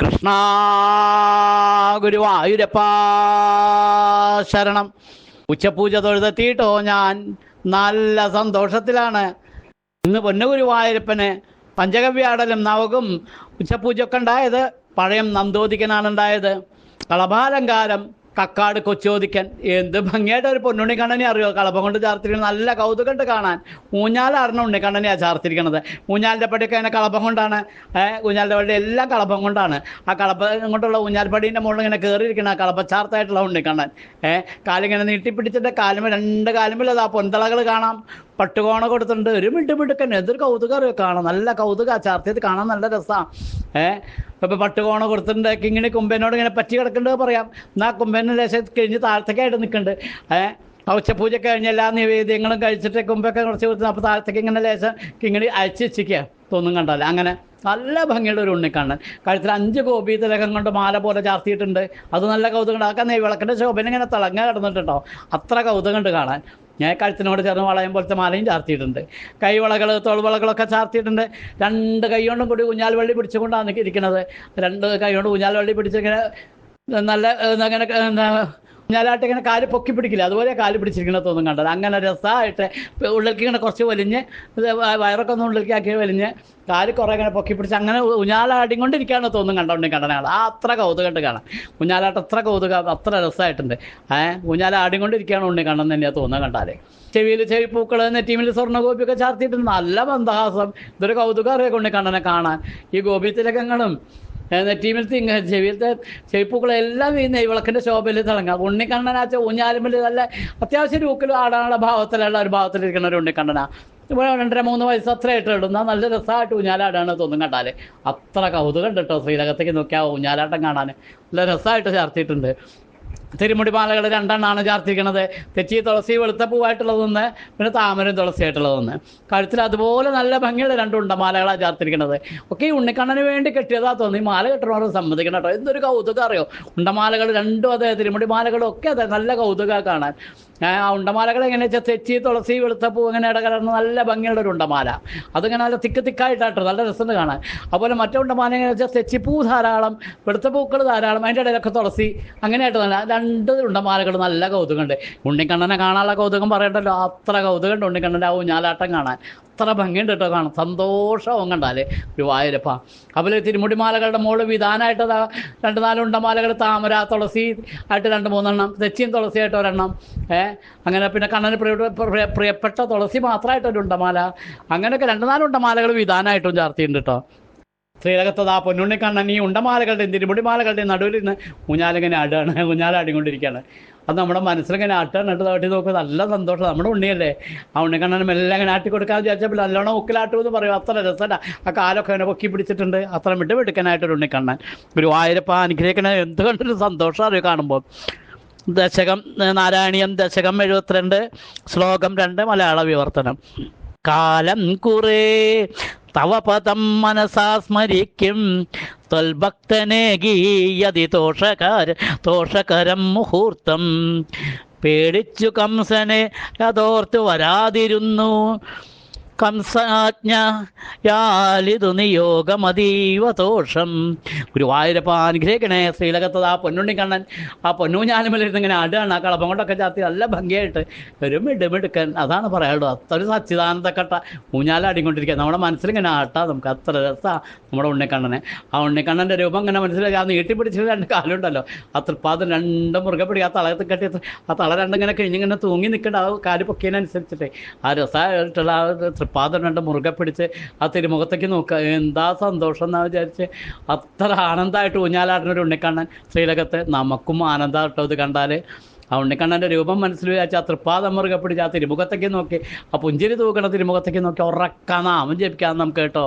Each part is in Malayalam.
കൃഷ്ണ ഗുരുവായൂരപ്പ ശരണം. ഉച്ചപൂജ തൊഴുതെത്തിയിട്ടോ ഞാൻ? നല്ല സന്തോഷത്തിലാണ്. ഇന്ന് പൊന്നുഗുരുവായൂരപ്പന് പഞ്ചകവ്യാടലും നവകും ഉച്ചപൂജയൊക്കെ ഉണ്ടായത് പഴയം നന്ദോദിക്കനാണ് ഉണ്ടായത്. കളഭാലങ്കാരം കക്കാട് കൊച്ചോദിക്കൻ എന്ത് ഭംഗിയായിട്ട് ഒരു പൊന്നുണ്ണി കണ്ണനെ അറിയോ? കളഭം കൊണ്ട് ചാർത്തിരിക്കുന്നത് നല്ല കൗതുകമുണ്ട് കാണാൻ. ഊഞ്ഞാലാറിന് ഉണ്ണിക്കണ്ണനെയാണ് ചാർത്തിരിക്കുന്നത് ഊഞ്ഞാലിന്റെ പടിയൊക്കെ അതിനെ കളഭം കൊണ്ടാണ്? ഊഞ്ഞാലിന്റെ പടി എല്ലാം കളഭം കൊണ്ടാണ്. ആ കളഭം കൊണ്ടുള്ള ഊഞ്ഞാൽപ്പടീന്റെ മുകളിൽ ഇങ്ങനെ കയറിയിരിക്കുന്ന ആ കളഭച്ചാർത്തായിട്ടുള്ള ഉണ്ണിക്കണ്ണൻ ഏഹ് കാലിങ്ങനെ നീട്ടിപ്പിടിച്ചിട്ട് കാലുമ്പോൾ രണ്ട് അത് ആ പൊന്തളകൾ കാണാം. പട്ടുകോണ കൊടുത്തിട്ടുണ്ട്. ഒരു മിടുമിടുക്കൻ എന്തൊരു കൗതുകം കാണാം നല്ല കൗതുക. ചാർത്തിയത് കാണാൻ നല്ല രസമാണ് ഏഹ് ഇപ്പൊ പട്ടുകോണ കൊടുത്തിട്ടുണ്ട്. ഇങ്ങനെ കുമ്പനോട് ഇങ്ങനെ പറ്റി കിടക്കേണ്ടത് പറയാം. എന്നാ കുമ്പനെ ലേശം കഴിഞ്ഞ് താഴത്തേക്കായിട്ട് നിൽക്കുന്നുണ്ട് ഏഹ് ഉച്ചപൂജ കഴിഞ്ഞ എല്ലാ നിവേദ്യങ്ങളും കഴിച്ചിട്ട് കുമ്പൊക്കെ കുറച്ച് കൊടുത്തു അപ്പോൾ താഴത്തേക്ക് ഇങ്ങനെ ലേശം കിങ്ങിണി അയച്ചു വെച്ചിരിക്കുക തോന്നും കണ്ടാൽ. അങ്ങനെ നല്ല ഭംഗിയുള്ള ഒരു ഉണ്ണിക്കണ്ണൻ. കഴുത്തിൽ അഞ്ച് ഗോപി തിലകം കൊണ്ട് മാല പോലെ ചാർത്തിയിട്ടുണ്ട്. അത് നല്ല കൗതുകം അതൊക്കെ നെയ്വിളക്കിന്റെ ശോഭന ഇങ്ങനെ തിളങ്ങ കിടന്നിട്ടുണ്ടോ? അത്ര കൗതുകമുണ്ട് കാണാൻ. ഞാൻ കഴുത്തിനോട് ചേർന്ന് വളയം പോലത്തെ മാലയും ചാർത്തിയിട്ടുണ്ട്. കൈവളകൾ തോൾവളകളൊക്കെ ചാർത്തിയിട്ടുണ്ട്. രണ്ട് കൈ കൊണ്ടും കൂടി ഊഞ്ഞാൽ വള്ളി പിടിച്ചുകൊണ്ടാണ് ഇരിക്കുന്നത്. രണ്ട് കൈ കൊണ്ട് ഊഞ്ഞാൽ വള്ളി പിടിച്ചിങ്ങനെ നല്ല അങ്ങനെ ഊഞ്ഞാലായിട്ട് ഇങ്ങനെ കാൽ പൊക്കി പിടിക്കില്ല. അതുപോലെ കാൽ പിടിച്ചിരിക്കണ തോന്നും കണ്ടത്. അങ്ങനെ രസമായിട്ട് ഉള്ളിലേക്ക് ഇങ്ങനെ കുറച്ച് വലിഞ്ഞ് വയറൊക്കെ ഒന്ന് ഉള്ളിലേക്ക് ആക്കി വലിഞ്ഞ് കാൽ കുറെ ഇങ്ങനെ പൊക്കി പിടിച്ച് അങ്ങനെ ഊഞ്ഞാലാടിക്കൊണ്ടിരിക്കുകയാണ് തോന്നും കണ്ടോണ്ട് കണ്ടനാൾ ആ അത്ര കൗതുകമായിട്ട് കാണാം ഊഞ്ഞാലാട്ട് അത്ര കൗതുകം അത്ര രസമായിട്ടുണ്ട്. ഏഹ് ഊഞ്ഞാലാടിക്കൊണ്ടിരിക്കുകയാണ് ഉണ്ണി കണ്ണെന്ന് തന്നെയാണ് തോന്നുന്നത് കണ്ടാലേ. ചെവിയിൽ ചെവി പൂക്കൾ നെറ്റീമിൽ സ്വർണ ഗോപിയൊക്കെ ചാർത്തിയിട്ടുണ്ട്. നല്ല മന്ദഹാസം ഇതൊരു കൗതുകം അറിയാം ഉണ്ണി കണ്ണനെ കാണാൻ. ഈ ഗോപി തിലകങ്ങളും നെറ്റീമിൽ തിങ്ങ ചെവിയിലത്തെ ചെവിപ്പൂക്കളെല്ലാം ഈ നെയ്വിളക്കിന്റെ ശോഭയിൽ തിളങ്ങാം ഉണ്ണിക്കണ്ണനാച്ച ഊഞ്ഞാലുമ്പിൽ നല്ല അത്യാവശ്യം രൂക്കിൽ ആടാനുള്ള ഭാവത്തിലുള്ള ഒരു ഭാവത്തിലിരിക്കുന്ന ഒരു ഉണ്ണിക്കണ്ണനാ. ഇപ്പോൾ രണ്ടര മൂന്ന് വയസ്സ് അത്ര ഇട്ട് ഇടുന്ന നല്ല രസമായിട്ട് ഊഞ്ഞാലാടാണ് തോന്നും കണ്ടാൽ. അത്ര കൗതുകം കേട്ടോ ശ്രീലകത്തേക്ക് നോക്കിയാൽ ഊഞ്ഞാലാട്ടം കാണാൻ നല്ല രസമായിട്ട് ചാർത്തിയിട്ടുണ്ട്. തിരുമുടി മാലകൾ രണ്ടെണ്ണമാണ് ചാർത്തിരിക്കുന്നത് തെച്ചി തുളസി വെളുത്ത പൂവായിട്ടുള്ളതൊന്ന് പിന്നെ താമരം തുളസിയായിട്ടുള്ളതൊന്ന്. കഴുത്തിൽ അതുപോലെ നല്ല ഭംഗിയുള്ള രണ്ട് ഉണ്ടമാലകളാണ് ചാർത്തിരിക്കുന്നത് ഒക്കെ ഈ ഉണ്ണിക്കണ്ണന് വേണ്ടി കെട്ടിയതാ തോന്നി മാല കെട്ടണമെന്ന് സമ്മതിക്കണം കേട്ടോ. എന്തൊരു കൗതുകം അറിയോ? ഉണ്ടമാലകൾ രണ്ടും അതെ തിരുമുടി മാലകളും ഒക്കെ അതെ നല്ല കൗതുക കാണാൻ. ആ ആ ഉണ്ടമാലകൾ എങ്ങനെ വെച്ചാൽ തെച്ചി തുളസി വെളുത്ത പൂ ഇങ്ങനെ ഇടകലർന്ന് നല്ല ഭംഗിയുള്ള ഒരു ഉണ്ടമാല. അതിങ്ങനെ നല്ല തിക്ക് തിക്കായിട്ടാട്ടോ നല്ല രസം കാണാൻ. അതുപോലെ മറ്റേ ഉണ്ടമാല എങ്ങനെ വെച്ചാൽ തെച്ചിപ്പൂ ധാരാളം വെളുത്ത പൂക്കൾ ധാരാളം അതിന്റെ ഇടയിലൊക്കെ തുളസി അങ്ങനെയായിട്ട് നല്ല രണ്ട് ഉണ്ടമാലകൾ നല്ല കൗതുകമുണ്ട്. ഉണ്ണിക്കണ്ണനെ കാണാനുള്ള കൗതുകം പറയണ്ടല്ലോ? അത്ര കൗതുകമുണ്ട് ഉണ്ണിക്കണ്ണന്റെ ആ ഊഞ്ഞാലാട്ടം കാണാൻ. അത്ര ഭംഗിയുണ്ട് കേട്ടോ സന്തോഷം സന്തോഷവും കണ്ടാലേ. ഗുരുവായൂരപ്പ അതുപോലെ തിരുമുടിമാലകളുടെ മുകളിൽ വിധാനമായിട്ട് രണ്ട് നാല് ഉണ്ടമാലകൾ താമര തുളസി ആയിട്ട് രണ്ട് മൂന്നെണ്ണം തെച്ചിയും തുളസിയായിട്ട് ഒരെണ്ണം. ഏ? അങ്ങനെ പിന്നെ കണ്ണന് പ്രിയ പ്രിയ- പ്രിയപ്പെട്ട തുളസി മാത്രമായിട്ട് ഒരു ഉണ്ടമാല. അങ്ങനെയൊക്കെ രണ്ട് നാല് ഉണ്ടമാലകൾ വിധാനമായിട്ടും ചാർത്തിയുണ്ട് കേട്ടോ. ശ്രീരകത്തത് ആ പൊന്നുണ്ണിക്കണ്ണൻ ഈ ഉണ്ടമാലകളുടെയും തിരുമുടിമാലകളുടെയും നടുവിൽ നിന്ന് ഊഞ്ഞാലിങ്ങനെ ആടുകയാണ്. ഊഞ്ഞാലാടിക്കൊണ്ടിരിക്കുകയാണ്. അത് നമ്മുടെ മനസ്സിലിങ്ങനെ ആട്ടാണ് ഇട്ട് തട്ടി നോക്കുക നല്ല സന്തോഷം. നമ്മുടെ ഉണ്ണിയല്ലേ? ആ ഉണ്ണിക്കണ്ണൻ മെല്ലെ അങ്ങനെ ആട്ടി കൊടുക്കാൻ വിചാരിച്ചപ്പോൾ നല്ലോണം ഉക്കിലാട്ടു എന്ന് പറയും. അത്ര രസമല്ല ആ കാലൊക്കെ അങ്ങനെ പൊക്കി പിടിച്ചിട്ടുണ്ട്. അത്ര വിട്ട് വെടുക്കാനായിട്ടൊരു ഉണ്ണിക്കണ്ണൻ. ഗുരുവായൂരപ്പ അനുഗ്രഹിക്കണ എന്ത് കണ്ടൊരു സന്തോഷം അറിയും കാണുമ്പോൾ? ദശകം നാരായണീയം ദശകം എഴുപത്തിരണ്ട് ശ്ലോകം രണ്ട് മലയാള വിവർത്തനം. കാലം കുറേ തവ പദം മനസാ സ്മരിക്കും ത്വൽഭക്തനേകീയതി തോഷകാര തോഷകരം മുഹൂർത്തം. പേടിച്ചു കംസനെ അതോർത്തു വരാതിരുന്നു. കംസാജ്ഞ യാലിതു നിയോഗമതീവ ദോഷം. ഗുരുവായൂരപ്പ അനുഗ്രഹിക്കണേ ശ്രീലകത്തത് ആ പൊന്നുണ്ണിക്കണ്ണൻ ആ പൊന്നൂഞ്ഞാലുമലിരുന്ന് ഇങ്ങനെ ആടുകയാണ് ആ കളപ്പം കൊണ്ടൊക്കെ ചാത്തി നല്ല ഭംഗിയായിട്ട് ഒരു മിടുമിടുക്കൻ. അതാണ് പറയാനുള്ളത്. അത്ര ഒരു സച്ചിദാനന്ദക്കട്ട ഊഞ്ഞാലാടിക്കൊണ്ടിരിക്കുക നമ്മുടെ മനസ്സിലിങ്ങനെ ആട്ടാ നമുക്ക്. അത്ര രസമാണ് നമ്മുടെ ഉണ്ണിക്കണ്ണനെ. ആ ഉണ്ണിക്കണ്ണന്റെ രൂപം ഇങ്ങനെ മനസ്സിലാക്കി ആ നീട്ടിപ്പിടിച്ച് രണ്ട് കാലുണ്ടല്ലോ. ആ തൃപ്പാദം രണ്ടും മുറുകെ പിടി ആ തളയത്ത് കെട്ടി ആ തള രണ്ടിങ്ങനെ കഴിഞ്ഞിങ്ങനെ തൂങ്ങി നിൽക്കേണ്ട. ആ കാൽ പൊക്കിയതിനനുസരിച്ചിട്ട്. ആ രസമായിട്ടുള്ള ആ തൃപ്പാദം രണ്ട് മുറുകെ പിടിച്ച് ആ തിരുമുഖത്തേക്ക് നോക്കുക. എന്താ സന്തോഷം എന്നാ വിചാരിച്ച് അത്ര ആനന്ദമായിട്ട് ഊഞ്ഞാലാടുന്ന ഒരു ഉണ്ണിക്കണ്ണൻ ശ്രീലകത്ത് നമുക്കും ആനന്ദം കേട്ടോ ഇത് കണ്ടാൽ ആ ഉണ്ണിക്കണ്ണന്റെ രൂപം മനസ്സിൽ വിചാരിച്ച് ആ തൃപ്പാദം മുറുകെ പിടിച്ച് ആ തിരുമുഖത്തേക്ക് നോക്കി ആ പുഞ്ചിരി തൂക്കണ തിരുമുഖത്തേക്ക് നോക്കി ഉറക്കാൻ നാമം നമുക്ക് കേട്ടോ.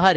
how had